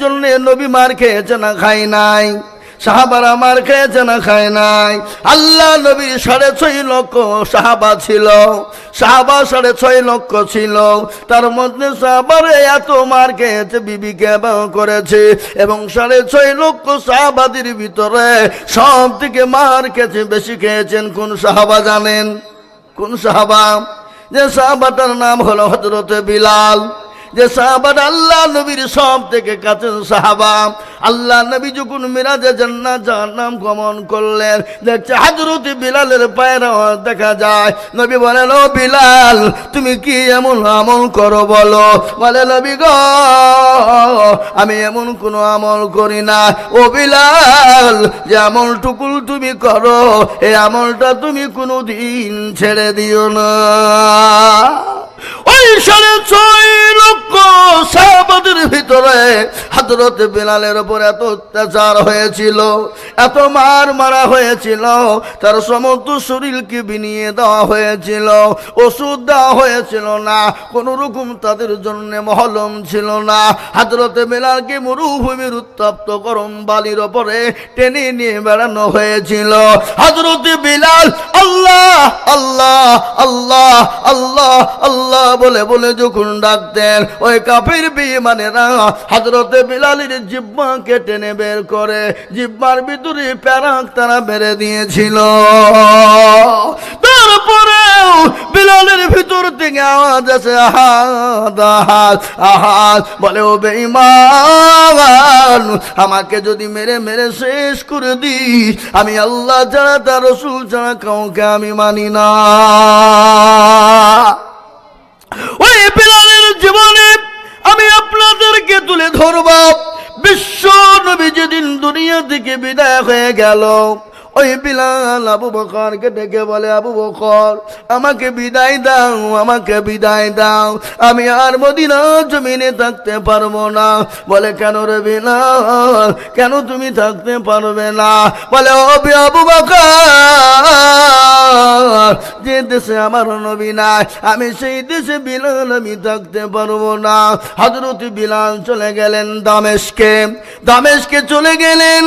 জন্য নবী মার খেয়েছে না খাই নাই। সাহাবারা মার খেয়েছে না, খায় নাই। আল্লাহ নবীর সাড়ে ছয় লক্ষ সাহাবা ছিল। সাহাবা সাড়ে ছয় লক্ষ ছিল। তার মধ্যে সাহাবারে এত মার খেয়েছে, বিবিকে করেছে। এবং সাড়ে ছয় লক্ষ সাহাবাদের ভিতরে সব থেকে মার খেয়েছে, বেশি খেয়েছেন কোন সাহাবা জানেন? কোন সাহাবা? যে সাহাবাটার নাম হলো হজরতে বিলাল। যে সাহাবার আল্লাহ নবীর সব থেকে কাছেন সাহাবা আল্লাহ নবী যখন মিরাজে জান্নাত জাহান্নাম গমন করলেন, দেখছে হাজরত বিলালের পায়ের দেখা যায়। নবী বলেন ও বিলাল, তুমি কি এমন আমল করো বলো? বলে, নবী গো, আমি এমন কোনো আমল করি না। ও বিলাল, যে আমলটুকুল তুমি করো এই আমলটা তুমি কোনো দিন ছেড়ে দিও না। ওই সাড়ে ছয় লক্ষ সাহাবাদের ভিতরে হাজরত বিলালের উপর এত অত্যাচার হয়েছিল, এত মার মারা হয়েছিল, তার সমস্ত শরীরকে বিনিয়ে দেওয়া হয়েছিল, ওষুধ দেওয়া হয়েছিল না, কোন রকম তাদের জন্য মহলম ছিল না। হাজরতে বিলালকে মরুভূমির উত্তপ্ত গরম বালির ওপরে টেনে নিয়ে বেড়ানো হয়েছিল। হাজরতে বিলাল, আল্লাহ আল্লাহ আল্লাহ আল্লাহ আল্লাহ বলে বলে যখন ডাকতেন, ওই কাফের বেঈমানেরা হযরতে বিলালের জিব্বাকে টেনে বের করে জিব্বার ভিতরে প্যারাক তারা মেরে দিয়েছিল। তারপরেও বিলালের ভিতর থেকে আওয়াজ আছে আহাদ আহাদ আহাদ। বলে, ও আমাকে যদি মেরে মেরে শেষ করে দিস, আমি আল্লাহ ছাড়া, তার রসুল ছাড়া কাউকে আমি মানি না। ওই আপনাদেরকে তুলে ধরব? বিশ্ব নবী যেদিন দুনিয়া থেকে বিদায় হয়ে গেল, ওই বিলাল আবু বকরকে ডেকে বলে, আবু বকর, আমাকে বিদায় দাও, আমাকে বিদায় দাও। আমি আর মদিনা জমিনে থাকতে পারব না। বলে, কেন রে বিলাল? কেন তুমি থাকতে পারবে না? বলে ও আবু বকর যে দেশে আমার নবী নাই, আমি সেই দেশে বিলাল আমি থাকতে পারব না। হজরত বিলাল চলে গেলেন দামেশকে। দামেশকে চলে গেলেন,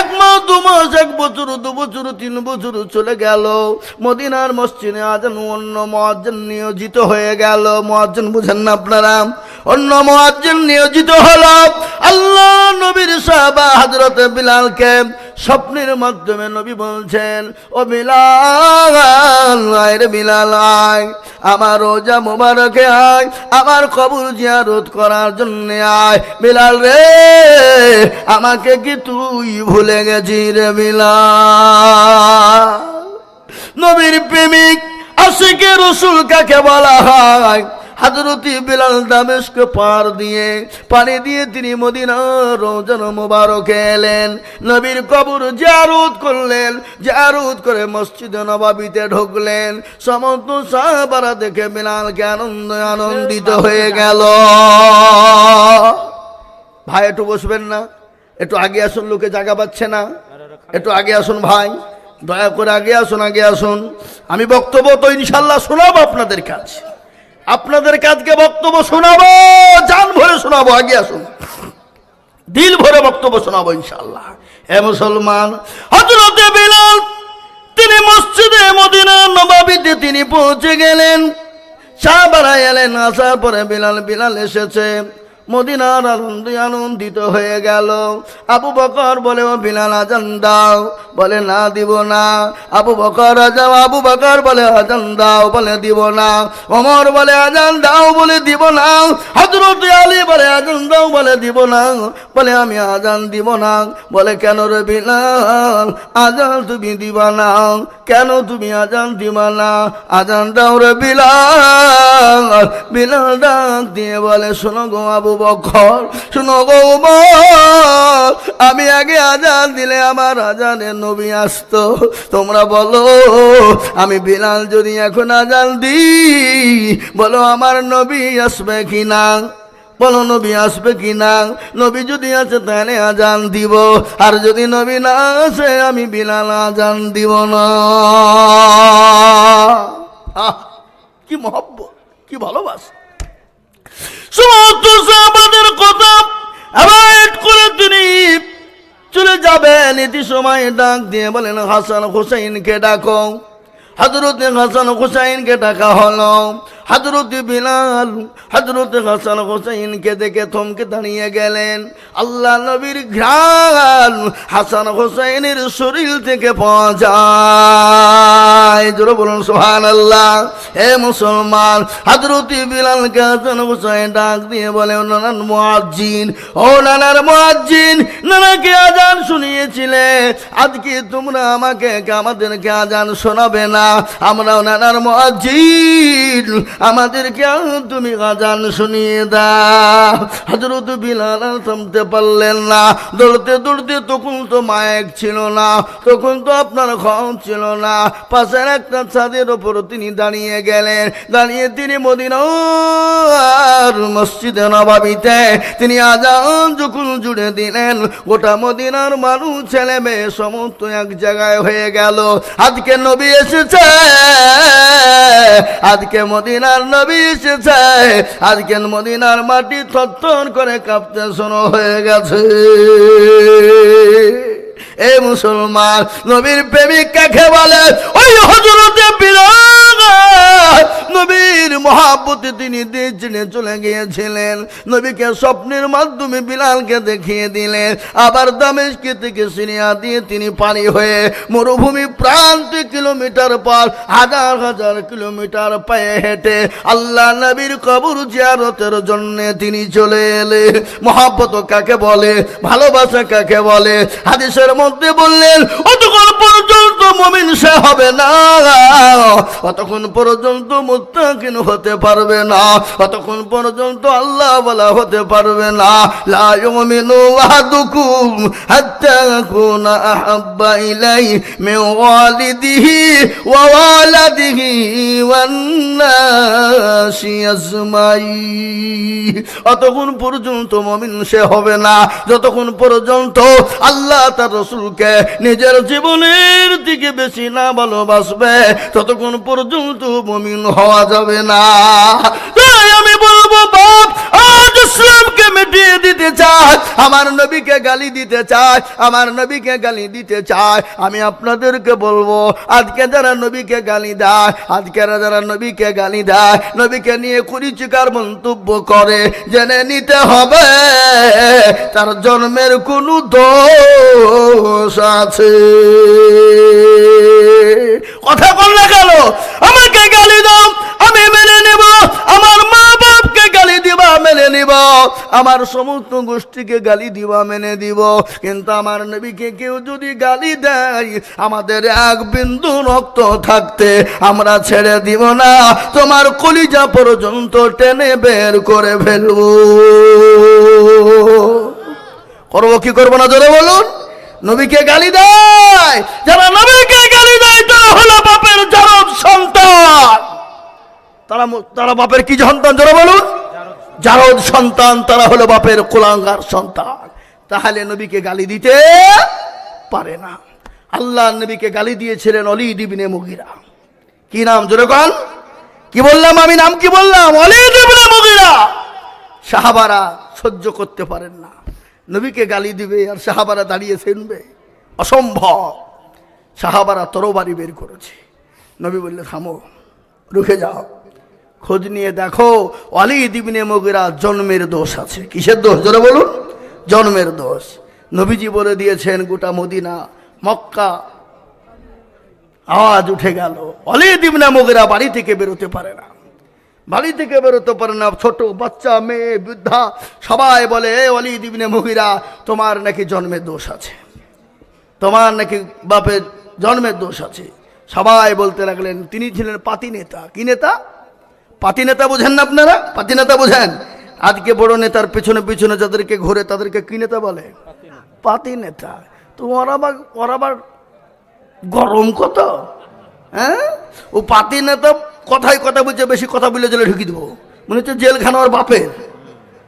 এক মাস, দু মাস, এক বছর, দু বছর, তিন বছর চলে গেল। মদিনার মসজিদে আজান অন্য মহাজন নিয়োজিত হয়ে গেল। মহাজন বুঝেন না আপনারা? অন্য মহাজন নিয়োজিত হলো আল্লাহ নবীর সাহাবা হজরত বিলালকে। স্বপ্নের মাধ্যমে নবী বলছেন, ও বিলাল, আয় বিলাল, আয়। আমার রোজা মোবারকে আয়, আমার কবর জিয়ারত করার জন্য আয়। বিলাল রে, আমাকে কি তুই ভুলে গেছি রে বিলাল? নবীর প্রেমিক আশিকে রসুল কাকে বলা হয়? হাজরতি বিলাল দামেশকে পার দিয়ে পানি দিয়ে তিনি মদিনার রোজান মোবারকে এলেন। নবীর কবর জারুদ করলেন জারুদ করে মসজিদ নবাবিতে ঢুকলেন। সমস্ত সাহাবারা দেখে বিলালকে আনন্দ, আনন্দিত হয়ে গেল। ভাই, একটু বসবেন না। একটু আগে আসুন, লোকে জায়গা পাচ্ছে না। একটু আগে আসুন ভাই, দয়া করে আগে আসুন আগে আসুন। আমি বক্তব্য তো ইনশাল্লাহ শোনাবো আপনাদের কাছে। আপনাদের কাজকে বক্তব্য শোনাবো, জান ভরে শোনাবো, আগে আসুন। দিল ভরে বক্তব্য শোনাবো ইনশাল্লাহ এ মুসলমান হজরতে বিলাল, তিনি মসজিদে মদিনা নবাবিতে তিনি পৌঁছে গেলেন। সাহাবারা এলেন, আসার পরে বিলাল বিলাল এসেছে। মদিনার আনন্দে আনন্দিত হয়ে গেল। আবু বকর বলে, ও বিলাল, আজান দাও। বলে, না, দিব না। আবু বকর আজাও আবু বকর বলে, আজান দাও। বলে, দিব না। অমর বলে, আজান দাও। বলে, দিব না। হজরত আলী বলে, আজান দাও। বলে, দিব না। বলে, আমি আজান দিব না। বলে, কেন রে বিলাল, আজান তুমি দিবা না। কেন তুমি আজান দিবা না? আজান দাও রে বিলাল। বিলাল ডাক দিয়ে বলে, শোনো গো আবু বকর শোনো গো আমি আগে আজান দিলে আমার আজানের নবী আসতো। তোমরা বলো, আমি বিলাল যদি এখন আজান দিই, বলো আমার নবী আসবে কি না বলো নবী আসবে কি না নবী যদি আছে তাহলে আজান দিব। আর যদি নবী না আসে, আমি বিলাল আজান দিব না। কি মহব্বত, কি ভালোবাসা। সাহাবাদের কথা অ্যাভয়েড করে তিনি চলে যাবেন। এটি সময় ডাক দিয়ে বলেন, হাসান হোসেনকে ডাকো। হজরত হাসান হুসাইনকে ডাকা হলো। হজরত বিলাল হজরত হাসান হুসাইনকে দেখে থমকে দাঁড়িয়ে গেলেন। আল্লাহ নবীর ঘ্রাণ হাসান হুসাইনের শরীর থেকে জোরে বলুন সোহান আল্লাহ হে মুসলমান হজরত বিলালকে হাসান হুসাইন ডাক দিয়ে বলে নানান মুয়াজ্জিন, ও নানার মুয়াজ্জিন, নানাকে আজান শুনিয়েছিলে। আজকে তোমরা আমাকে, আমাদেরকে আজান শোনাবে না। আমরাও নানার মুয়াজ্জিন আমাদেরকে তুমি আজান শুনিয়ে দাও। হজরত বিলাল থামতে পারলেন না। দৌড়তে দৌড়তে তখন তো মায়েক ছিল না। তখন তো আপনার খম ছিল না। পাশের একটা ছাদের ওপর তিনি দাঁড়িয়ে গেলেন। দাঁড়িয়ে তিনি মদিনার মসজিদে নবাবিতে তিনি আজান যখন জুড়ে দিলেন, গোটা মদিনার মানুষ ছেলে মেয়ে সমস্ত এক জায়গায় হয়ে গেল। আজকে নবী এসেছে আজকে মদিনার নবী এসেছে। আজকে মদিনার মাটি থর করে কাঁপতে শোনো হয়ে গেছে। এ মুসলমান, নবীর প্রেমিক কাকে বলে? ওই হজরতে বিলাল নবীর মহাপতি তিনি দিয়ে চলে গিয়েছিলেন। নবীকে স্বপ্নের মাধ্যমে বিলালকে দেখিয়ে দিলেন। আবার দামেশকে থেকে সিরিয়া দিয়ে তিনি পানি হয়ে মরুভূমি প্রান্ত কিলোমিটার পর হাজার হাজার কিলোমিটার পায়ে হেঁটে আল্লাহ নবীর কবর জিয়ারতের জন্য তিনি চলে এলে মহাব্বত কাকে বলে? ভালোবাসা কাকে বলে? হাদিসের মধ্যে বললেন অতক্ষণ মমিন সে হবে না। অতক্ষণ পর্যন্ত মুত্তাকিন হতে পারবে না। অতক্ষণ পর্যন্ত আল্লাহ বলা হতে পারবে না। লা ইউমিনু আহাদুকুম হাত্তা ইয়াকুনা আহাব্বা ইলাই মিন ওয়ালিদিহি ওয়া ওয়ালাদিহি আজমাইন। অতক্ষণ পর্যন্ত মমিন সে হবে না। যতক্ষণ পর্যন্ত আল্লাহ তার রসুলকে নিজের জীবনের দিকে বেশি না ভালোবাসবে, ততক্ষণ পর্যন্ত মমিন হওয়া যাবে না। তাই আমি বলব, বাপ, আজ ইসলামকে মিটিয়ে দিতে চায় আমার নবীকে গালি দিতে চায় আমার নবীকে গালি দিতে চায় আমি আপনাদেরকে বলব, আজকে যারা নবীকে গালি দেয়, আজকে যারা নবীকে গালি দেয়, নবীকে নিয়ে কুড়িচিকার মন্তব্য করে, জেনে নিতে হবে, তার জন্মের কোনো দোষ আছে। কথা বললে গেল আমাকে গালি দাও, আমি মেনে নেব। আমার মা বাপকে গালি দিবা, মেনে নিব। আমার সমস্ত গোষ্ঠীকে গালি দিবা, মেনে দিব কিন্তু আমার নবীকে কেউ যদি গালি দেয়, আমাদের এক বিন্দু রক্ত থাকতে আমরা ছেড়ে দিব না। তোমার কলিজা পর্যন্ত টেনে বের করে ফেলব। করব কি করব না জোরে বলুন? নবীকে গালি দেয়, যারা নবীকে গালি তারা হলো বাপের জরব সন্তান। তারা তারা বাপের কি সন্তান, জোরে বলুন? জারদ সন্তান, তারা হলো বাপের কোলাঙ্গার সন্তান। তাহলে নবীকে গালি দিতে পারে না। আল্লাহ নবীকে গালি দিয়েছিলেন অলি দিবিনে মুগিরা। কি নাম, জোরে কন? কি বললাম আমি, নাম কি বললাম? অলি দিবিনে মুগিরা। সাহাবারা সহ্য করতে পারেন না। নবীকে গালি দিবে আর সাহাবারা দাঁড়িয়ে শুনবে। অসম্ভব। সাহাবারা তরবারি বের করেছে। নবী বললে থামো, রুখে যাও। খোঁজ নিয়ে দেখো অলি দিবিনে মগিরা জন্মের দোষ আছে। কিসের দোষ? জোরে বলুন, জন্মের দোষ। নবীজি বলে দিয়েছেন, গোটা মদিনা, মক্কা, আওয়াজ উঠে গেল। অলি দিবিনা মগিরা বাড়ি থেকে বেরোতে পারে না। বাড়ি থেকে বেরোতে পারে না। ছোট বাচ্চা, মেয়ে, বৃদ্ধা, সবাই বলে, এ অলি দিবিনে মহিরা তোমার নাকি জন্মের দোষ আছে। তোমার নাকি বাপের জন্মের দোষ আছে। সবাই বলতে লাগলেন, তিনি ছিলেন পাতি নেতা। কি নেতা? পাতি নেতা বোঝেন না আপনারা? পাতি নেতা বোঝেন? আজকে বড় নেতার পেছনে পেছনে যাদেরকে ঘোরে, তাদেরকে কি নেতা বলে? পাতি নেতা। তো ওরা আবার আবার গরম কত? হ্যাঁ? ও পাতি নেতা কথায় কথা বলছে বেশি কথা বলে জেলে ঢুকি দেবো। মনে হচ্ছে জেলখানা ওর বাপের।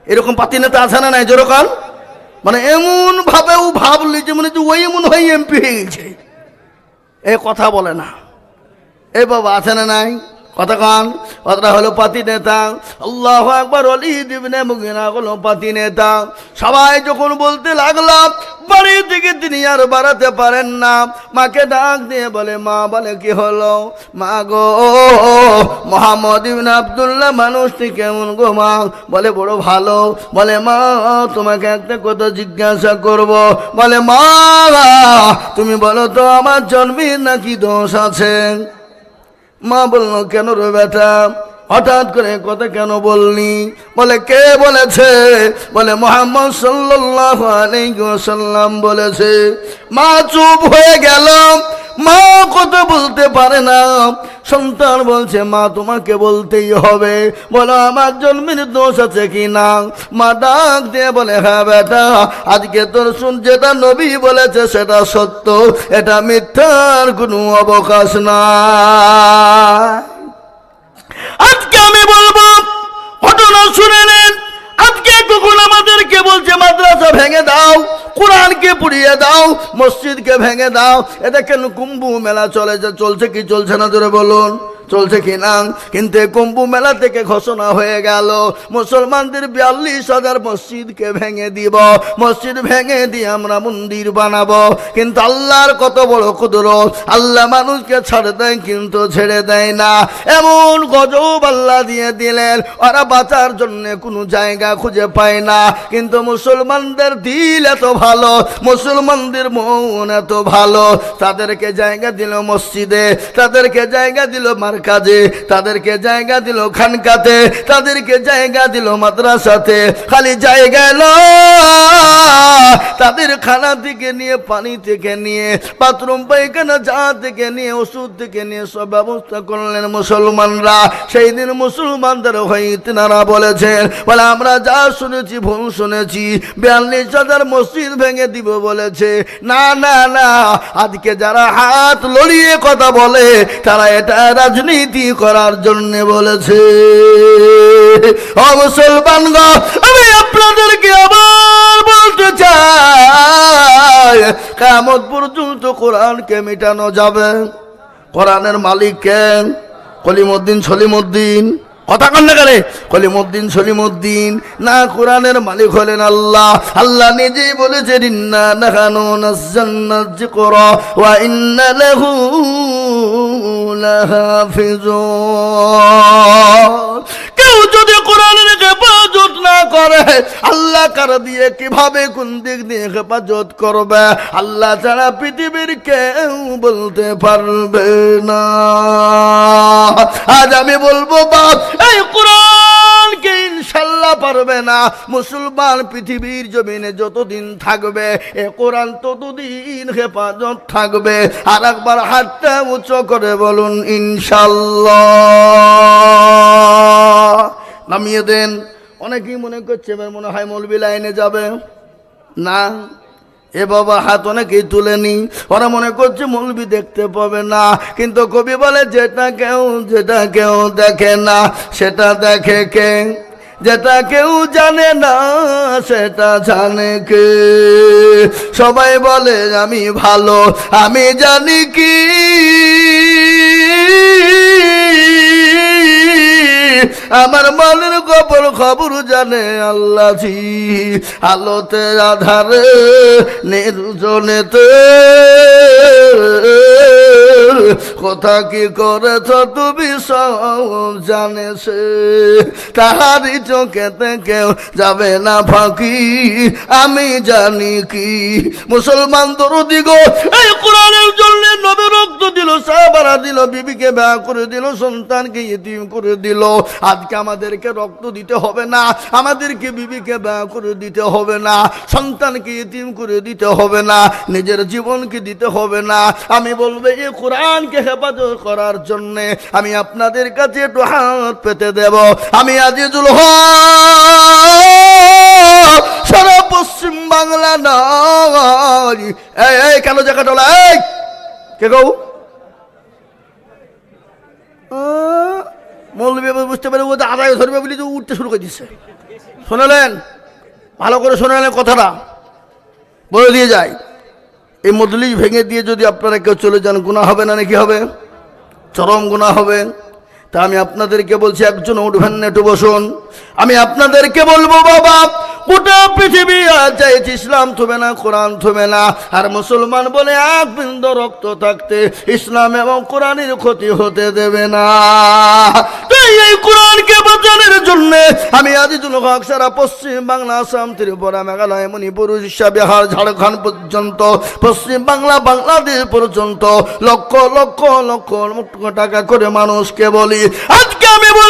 এরকম পাতি নেতা আছে না নাই যেরকম মানে এমন ভাবে ও ভাবলি যে মনে হচ্ছে ওই এমন হয়ে এমপি হয়ে গেছে। এ কথা বলে না। এ বাবা আছে না নাই? কতক্ষণ কথাটা হলো পাতি নেতা। আল্লাহ একবার অলি দিবনে মুগিনা হলো পাতি নেতা। সবাই যখন বলতে লাগলাম বাড়ি থেকে তিনি আর বাড়াতে পারেন না। মাকে ডাক দিয়ে বলে, মা, বলে কি হলো? মা গো, মোহাম্মদ ইবিন আবদুল্লাহ, মানুষটি কেমন গো মা? বলে, বড় ভালো। বলে, মা, তোমাকে একটা কথা জিজ্ঞাসা করব। বলে, মা, তুমি বলো তো, আমার জন্মের নাকি দোষ আছে? মা বলল, কেন রে বেটা? হঠাৎ করে কথা কেন বলনি বলে, কে বলেছে? বলে, মোহাম্মদ আলাইহি বলেছে, মা চুপ হয়ে গেল। মা কথা বলতে পারে না। সন্তান বলছে, মা, তোমাকে বলতেই হবে। বলো, আমার জন্মের দোষ আছে কি না মা ডাক দিয়ে বলে হ্যাঁ বেটা, আজকে তোর শুন, যেটা নবী বলেছে সেটা সত্য, এটা মিথ্যার কোনো অবকাশ না। মাদ্রাসা ভেঙে দাও, কোরআনকে পুড়িয়ে দাও, মসজিদকে ভেঙে দাও এটা কেন কুম্ভ মেলা চলে যে চলছে কি চলছে না ধরে বলুন। চলছে কিনা কিন্তু কুম্ভ মেলা থেকে ঘোষণা হয়ে গেল, মুসলমানদের বিয়াল্লিশ হাজার মসজিদকে ভেঙে দিব। মসজিদ ভেঙে দিয়ে আমরা মন্দির বানাবো। কিন্তু আল্লাহর কত বড় কুদরত, আল্লাহ মানুষকে ছাড়ে দেয় কিন্তু ছেড়ে দেয় না। এমন গজব আল্লাহ দিয়ে দিলেন, ওরা বাঁচার জন্য কোনো জায়গা খুঁজে পায় না। কিন্তু মুসলমানদের দিল এত ভালো, মুসলমানদের মন এত ভালো। তাদেরকে জায়গা দিল মসজিদে, তাদেরকে জায়গা দিল মার্কাজে তাদেরকে জায়গা দিল খানকাতে, তাদেরকে জায়গা দিল মাদ্রাসাতে। খালি জায়গা নয়, তাদের খানা থেকে নিয়ে, পানি থেকে নিয়ে, বাথরুম, পায়খানা, যা থেকে নিয়ে, ওষুধ থেকে নিয়ে, সব ব্যবস্থা করলেন মুসলমানরা। সেই দিন মুসলমানদের হয়ে তিনারা বলেছেন, বলে, আমরা যা শুনেছি, ভুল শুনেছি, বিয়াল্লিশ হাজার মসজিদ ভেঙে দিব বলেছে। না না না, আজকে যারা হাত লড়িয়ে কথা বলে, তারা এটা রাজনীতি করার জন্য বলেছে। ও মুসলমান আমি আপনাদেরকে আবার বলতে চাই কামত পর্যন্ত কোরআনকে মেটানো যাবে? কোরআনের মালিক কেন কলিমুদ্দিন, সলিমুদ্দিন কথা কান্না করে কলিমুদ্দিন সলিমুদ্দিন না কোরআনের মালিক হলেন আল্লাহ। আল্লাহ নিজেই বলেছে ইন্না না করে। আল্লাহ কার দিয়ে কীভাবে কোন দিক দিয়ে হেফাজত করবে? আল্লাহ ছাড়া পৃথিবীর কেউ বলতে পারবে না। আজ আমি বলব, বাপ, এই কোরআনকে ইনশাল্লাহ পারবে না। মুসলমান পৃথিবীর জমিনে যতদিন থাকবে, এ কোরআন ততদিন হেফাজত থাকবে। আর একবার হাতটা উঁচু করে বলুন, ইনশাল্লাহ। নামিয়ে দেন। অনেকেই মনে করছে, এবার মনে হয় মৌলবি লাইনে যাবে। না, এ বাবা হাত অনেকেই তুলেনি। ওরা মনে করছে মৌলবি দেখতে পাবে না। কিন্তু কবি বলে, যেটা কেউ যেটা কেউ দেখে না, সেটা দেখে কে? যেটা কেউ জানে না, সেটা জানে কে? সবাই বলে, আমি ভালো, আমি জানি কি? আমার মালের খবর খবর জানে আল্লাহ জি। আলোতে আধারে, নির্জনেতে। কথা কি করেছ তুমি সব জানে সে। তাহারি চোখেতে কেউ যাবে না ফাঁকি, আমি জানি কি। মুসলমান দরদি গো, এই জন্য নবে রক্ত দিল, সাহাবারা দিল, বিবিকে ব্যয় করে দিল, সন্তানকে ইতিম করে দিল। আজকে আমাদেরকে রক্ত দিতে হবে না, আমাদেরকে বিবিকে ব্যয় করে দিতে হবে না, সন্তানকে ইতিম করে দিতে হবে না, নিজের জীবনকে দিতে হবে না। আমি বলব, এই কোরআনকে হেফাজত করার জন্য আমি আপনাদের কাছে একটু হাত পেতে দেব। আমি আজিজুল সারা পশ্চিম বাংলা নয়। এই কেন জায়গা টলা এই! কে গৌ? মৌলবী বুঝতে পারে ও আদায় ধরবে বলে তো উঠতে শুরু করে দিচ্ছে শোনালেন? ভালো করে শোনালেন কথাটা। বলে দিয়ে যায়, এই মদলিশ ভেঙে দিয়ে যদি আপনারা কেউ চলে যান গুণা হবে না নাকি হবে? চরম গুণা হবে। তা আমি আপনাদেরকে বলছি, একজন উঠবেন না, একটু বসুন। আমি আপনাদেরকে বলব, বাবা গোটা পৃথিবী আছে ইসলাম থবে না, কোরআন থবে না। আর মুসলমান বলে এক বিন্দু রক্ত থাকতে ইসলাম এবং কোরআনের ক্ষতি হতে দেবে না। এই কোরআনকে বাঁচানোর জন্য আমি হক সারা পশ্চিম বাংলা আসাম, ত্রিপুরা, মেঘালয়, মণিপুর, উড়িষ্যা, বিহার, ঝাড়খণ্ড পর্যন্ত, পশ্চিম বাংলা, বাংলাদেশ পর্যন্ত লক্ষ লক্ষ লক্ষ টাকা করে মানুষকে বলি, আজকে আমি বলব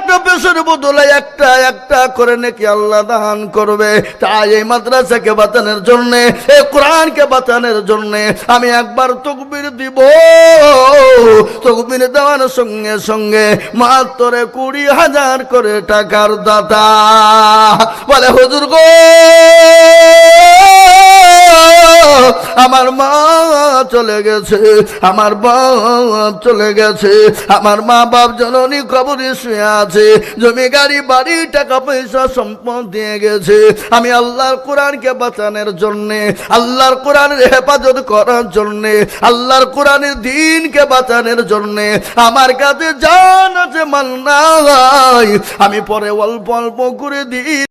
একটা পেশের বদলে একটা একটা করে নাকি আল্লাহ দান করবে। তাই এই মাদ্রাসাকে বাঁচানোর জন্য, এই কোরআনকে বাঁচানোর জন্য আমি একবার তকবির দিব। তকবির দেওয়ার সঙ্গে সঙ্গে মাত্র কুড়ি হাজার করে টাকার দাতা। বলে, হুজুর গো, আমার মা চলে গেছে, আমার বাপ চলে গেছে, আমার মা বাপ জননী কবরে শুয়ে আছে জমি, গাড়ি, বাড়ি, টাকা পয়সা, সম্পদ দিয়ে গেছে। আমি আল্লাহর কোরআনকে বাঁচানোর জন্যে, আল্লাহর কোরআনের হেফাজত করার জন্যে, আল্লাহর কোরআনের দিনকে বাঁচানোর জন্যে। আমার কাছে জান আছে মাল্লা আমি পরে অল্প অল্প করে দিই।